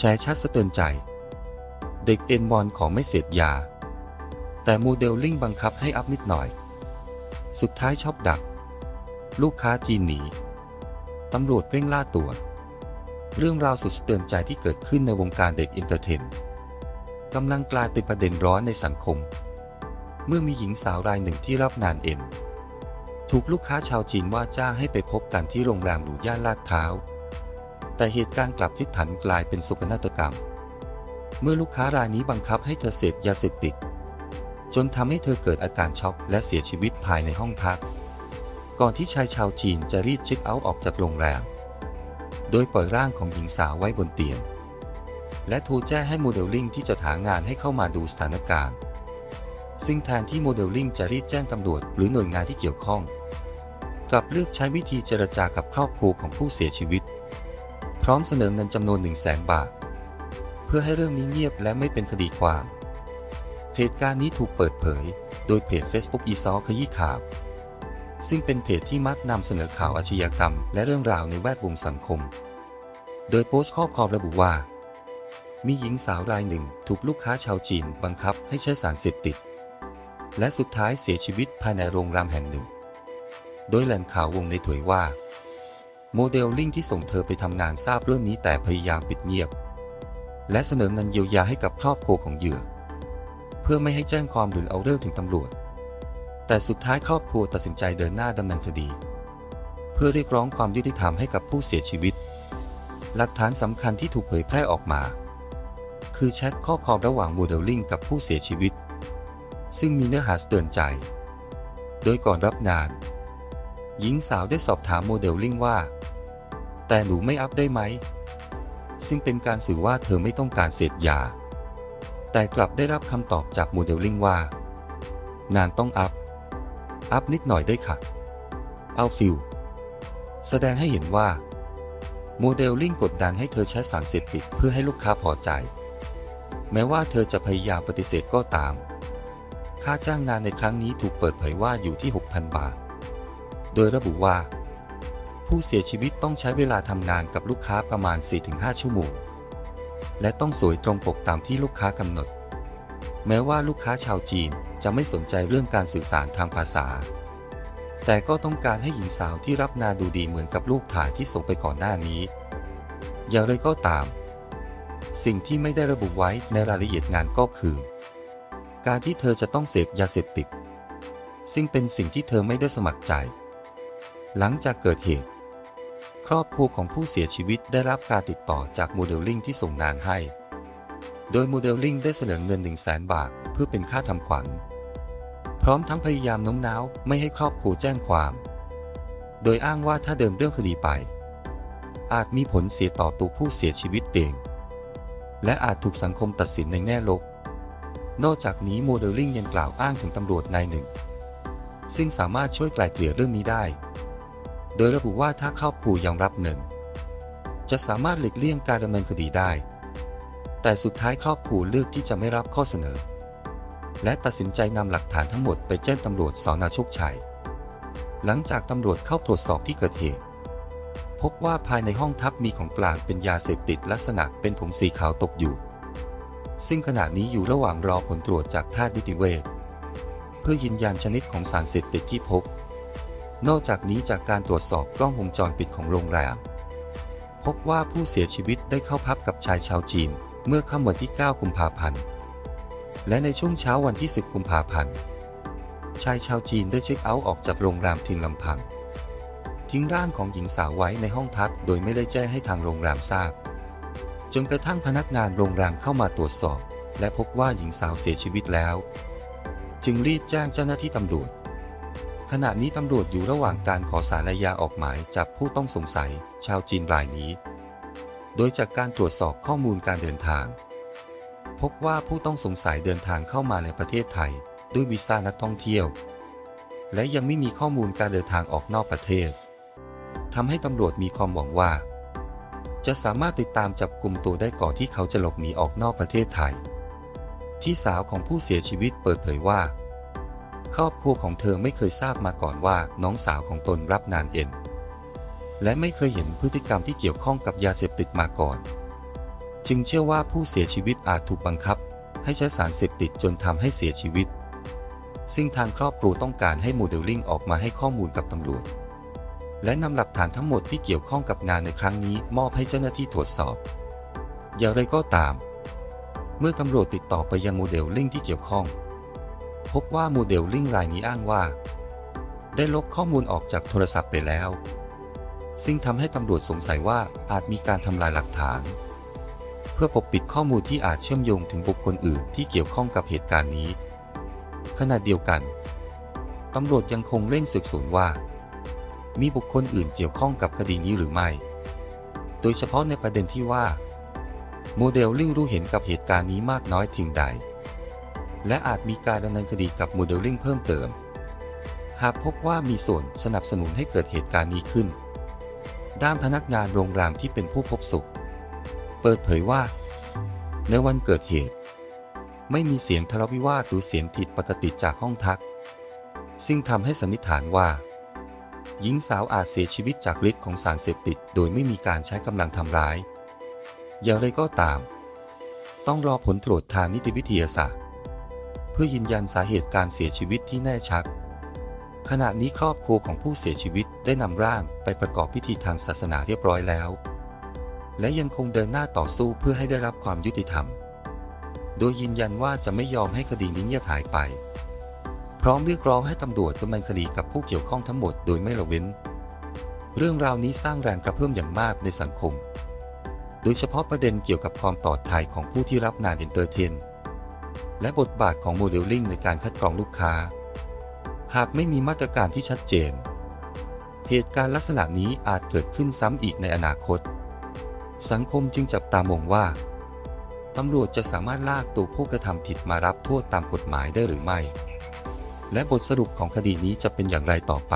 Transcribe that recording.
แชร์ชัดสะเตือนใจ เด็กเอ็นบอลของไม่เสพยา แต่โมเดลลิ่งบังคับให้อัพนิดหน่อย สุดท้ายชอบดัก ลูกค้าจีนหนีตำรวจเร่งล่าตัว เรื่องราวสุดสะเตือนใจที่เกิดขึ้นในวงการเด็กอินเตอร์เทนกำลังกลายเป็นประเด็นร้อนในสังคม เมื่อมีหญิงสาวรายหนึ่งที่รับงานเอ็นถูกลูกค้าชาวจีนว่าจ้างให้ไปพบกันที่โรงแรมหรูย่านลาดพร้า แต่เหตุการณ์กลับพลิกผันกลายเป็นโศกนาฏกรรม เมื่อลูกค้ารายนี้บังคับให้เธอเสพยาเสพติด จนทำให้เธอเกิดอาการช็อกและเสียชีวิตภายในห้องพัก ก่อนที่ชายชาวจีนจะรีบเช็คเอาท์ออกจากโรงแรม โดยปล่อยร่างของหญิงสาวไว้บนเตียง และโทรแจ้งให้โมเดลลิ่งที่จะหางานให้เข้ามาดูสถานการณ์ ซึ่งแทนที่โมเดลลิ่งจะรีบแจ้งตำรวจหรือหน่วยงานที่เกี่ยวข้องกลับเลือกใช้วิธีเจรจากับครอบครัวของผู้เสียชีวิต ร้อมเสนอเงินจำนวน1 0 0 0 0แสนบาท เพื่อให้เรื่องนี้เงียบและไม่เป็นคดีความเหตุการณ์นี้ถูกเปิดเผย โดยเพจ Facebook อีซอขยี้ข่าว ซึ่งเป็นเพจที่มักนำเสนอข่าวอาชญากรรม และเรื่องราวในแวดวงสังคม โดยโพสต์ข้อความระบุว่า มีหญิงสาวรายหนึ่งถูกลูกค้าชาวจีนบังคับให้ใช้สารเสพติด และสุดท้ายเสียชีวิตภายในโรงแรมแห่งหนึ่ง โดยแหล่งข่าววงในถวยว่า โมเดลลิ่งที่ส่งเธอไปทำงานทราบเรื่องนี้แต่พยายามปิดเงียบ และเสนอเงินเยียวยาให้กับครอบครัวของเหยื่อ เพื่อไม่ให้แจ้งความหรือเอาเรื่องถึงตำรวจ แต่สุดท้ายครอบครัวตัดสินใจเดินหน้าดำเนินคดี เพื่อเรียกร้องความยุติธรรมให้กับผู้เสียชีวิต หลักฐานสำคัญที่ถูกเผยแพร่ออกมา คือแชทข้อความระหว่างโมเดลลิ่งกับผู้เสียชีวิต ซึ่งมีเนื้อหาเตือนใจ โดยก่อนรับงาน หญิงสาวได้สอบถามโมเดลลิ่งว่า แต่หนูไม่อัพได้ไหม ซึ่งเป็นการสื่อว่าเธอไม่ต้องการเสพยา แต่กลับได้รับคำตอบจากโมเดลลิ่งว่า งานต้องอัพ อัพนิดหน่อยได้ค่ะ เอาฟิลแสดงให้เห็นว่า โมเดลลิ่งกดดันให้เธอใช้สารเสพติดเพื่อให้ลูกค้าพอใจ แม้ว่าเธอจะพยายามปฏิเสธก็ตาม ค่าจ้างงานในครั้งนี้ถูกเปิดเผยว่าอยู่ที่ 6,000 บาท ดยระบุว่า ผู้เสียชีวิตต้องใช้เวลาทำงานกับลูกค้าประมาณ 4-5 ชั่วโมง และต้องสวยตรงปกตามที่ลูกค้ากำหนด แม้ว่าลูกค้าชาวจีนจะไม่สนใจเรื่องการสื่อสารทางภาษา แต่ก็ต้องการให้หญิงสาวที่รับงานดูดีเหมือนกับลูกถ่ายที่ส่งไปก่อนหน้านี้ อย่างไรก็ตาม สิ่งที่ไม่ได้ระบุไว้ในรายละเอียดงานก็คือ การที่เธอจะต้องเสพยาเสพติดซึ่งเป็นสิ่งที่เธอไม่ได้สมัครใจ หลังจากเกิดเหตุ ครอบครัวของผู้เสียชีวิตได้รับการติดต่อจากโมเดลลิ่งที่ส่งงานให้ โดยโมเดลลิ่งได้เสนอเงิน 1 0 0 0 0แสนบาทเพื่อเป็นค่าทำขวัญ พร้อมทั้งพยายามโน้มน้าวไม่ให้ครอบครัวแจ้งความ โดยอ้างว่าถ้าเดินเรื่องคดีไป อาจมีผลเสียต่อตัวผู้เสียชีวิตเอง และอาจถูกสังคมตัดสินในแง่ลบ นอกจากนี้โมเดลลิ่งยังกล่าวอ้างถึงตำรวจนายหนึ่ง ซึ่งสามารถช่วยไกล่เกลี่ยเรื่องนี้ได้ โดยระบุว่าถ้าครอบครัวยังรับเงิน จะสามารถหลีกเลี่ยงการดำเนินคดีได้ แต่สุดท้ายครอบครัวเลือกที่จะไม่รับข้อเสนอ และตัดสินใจนำหลักฐานทั้งหมดไปแจ้งตำรวจสอนอโชคชัย หลังจากตำรวจเข้าตรวจสอบที่เกิดเหตุ พบว่าภายในห้องทับมีของกลางเป็นยาเสพติดลักษณะเป็นผงสีขาวตกอยู่ ซึ่งขณะนี้อยู่ระหว่างรอผลตรวจจากแพทย์นิติเวชเพื่อยืนยันชนิดของสารเสพติดที่พบ นอกจากนี้จากการตรวจสอบกล้องวงจรปิดของโรงแรม พบว่าผู้เสียชีวิตได้เข้าพักกับชายชาวจีน เมื่อค่ำวันที่ 9 กุมภาพันธ์ และในช่วงเช้าวันที่ 10 กุมภาพันธ์ ชายชาวจีนได้เช็คเอาท์ออกจากโรงแรมทิ้งลำพัง ทิ้งร่างของหญิงสาวไว้ในห้องพักโดยไม่ได้แจ้งให้ทางโรงแรมทราบ จนกระทั่งพนักงานโรงแรมเข้ามาตรวจสอบ และพบว่าหญิงสาวเสียชีวิตแล้ว จึงรีบแจ้งเจ้าหน้าที่ตำรวจ ขณะนี้ตำรวจอยู่ระหว่างการขอสารอาญาออกหมายจับผู้ต้องสงสัย ชาวจีนรายนี้ โดยจากการตรวจสอบข้อมูลการเดินทาง พบว่าผู้ต้องสงสัยเดินทางเข้ามาในประเทศไทย ด้วยวีซ่านักท่องเที่ยว และยังไม่มีข้อมูลการเดินทางออกนอกประเทศทำให้ตำรวจมีความหวังว่า จะสามารถติดตามจับกลุ่มตัวได้ก่อนที่เขาจะหลบหนีออกนอกประเทศไทยที่สาวของผู้เสียชีวิตเปิดเผยว่า ครอบครัวของเธอไม่เคยทราบมาก่อนว่าน้องสาวของตนรับงานเอ็น และไม่เคยเห็นพฤติกรรมที่เกี่ยวข้องกับยาเสพติดมาก่อน จึงเชื่อว่าผู้เสียชีวิตอาจถูกบังคับ ให้ใช้สารเสพติดจนทำให้เสียชีวิต ซึ่งทางครอบครัวต้องการให้โมเดลลิ่งออกมาให้ข้อมูลกับตำรวจ และนำหลักฐานทั้งหมดที่เกี่ยวข้องกับงานในครั้งนี้มอบให้เจ้าหน้าที่ตรวจสอบ อย่างไรก็ตาม เมื่อตำรวจติดต่อไปยังโมเดลลิ่งที่เกี่ยวข้อง พบว่าโมเดลลิ่งรายนี้อ้างว่า ได้ลบข้อมูลออกจากโทรศัพท์ไปแล้ว ซึ่งทำให้ตำรวจสงสัยว่าอาจมีการทำลายหลักฐาน เพื่อปกปิดข้อมูลที่อาจเชื่อมโยงถึงบุคคลอื่นที่เกี่ยวข้องกับเหตุการณ์นี้ ขณะเดียวกันตำรวจยังคงเร่งสืบสวนว่า มีบุคคลอื่นเกี่ยวข้องกับคดีนี้หรือไม่ โดยเฉพาะในประเด็นที่ว่า โมเดลลิ่งรู้เห็นกับเหตุการณ์นี้มากน้อยถึงใด และอาจมีการดำเนินคดีกับโมเดลลิ่งเพิ่มเติม หากพบว่ามีส่วนสนับสนุนให้เกิดเหตุการณ์นี้ขึ้น ด้านพนักงานโรงแรมที่เป็นผู้พบศพเปิดเผยว่า ในวันเกิดเหตุ ไม่มีเสียงทะเลาะวิวาทหรือเสียงผิดปกติจากห้องพัก ซึ่งทำให้สันนิษฐานว่า หญิงสาวอาจเสียชีวิตจากฤทธิ์ของสารเสพติด โดยไม่มีการใช้กำลังทำร้ายอย่างไรก็ตาม ต้องรอผลตรวจทางนิติวิทยาศาสตร์ พื่อยืนยันสาเหตุการเสียชีวิตที่แน่ชัด ขณะนี้ครอบครัวของผู้เสียชีวิตได้นำร่างไปประกอบพิธีทางศาสนาเรียบร้อยแล้ว และยังคงเดินหน้าต่อสู้เพื่อให้ได้รับความยุติธรรม โดยยืนยันว่าจะไม่ยอมให้คดีนี้เงียบหายไป พร้อมเรียกร้องให้ตำรวจดำเนินคดีกับผู้เกี่ยวข้องทั้งหมดโดยไม่ละเว้น เรื่องราวนี้สร้างแรงกระเพื่อมอย่างมากในสังคม โดยเฉพาะประเด็นเกี่ยวกับความปลอดภัยของผู้ที่รับงานเอนเตอร์เทน และบทบาทของโมเดลลิ่งในการคัดกรองลูกค้า หากไม่มีมาตรการที่ชัดเจน เหตุการณ์ลักษณะนี้อาจเกิดขึ้นซ้ำอีกในอนาคต สังคมจึงจับตามองว่าตำรวจจะสามารถลากตัวผู้กระทำผิดมารับโทษตามกฎหมายได้หรือไม่ และบทสรุปของคดีนี้จะเป็นอย่างไรต่อไป